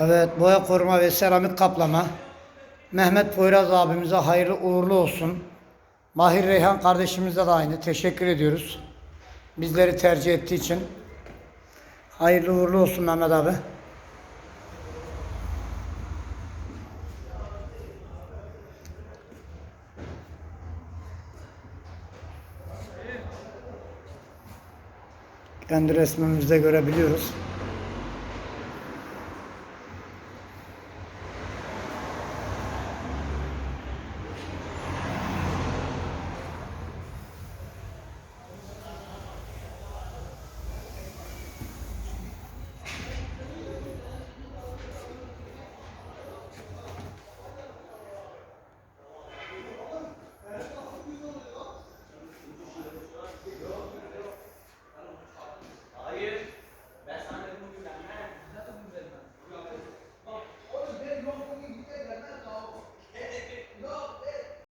Evet boya koruma ve seramik kaplama. Mehmet Poyraz abimize hayırlı uğurlu olsun. Mahir Reyhan kardeşimize de aynı. Teşekkür ediyoruz. Bizleri tercih ettiği için. Hayırlı uğurlu olsun Mehmet abi. Kendi resmimizde görebiliyoruz.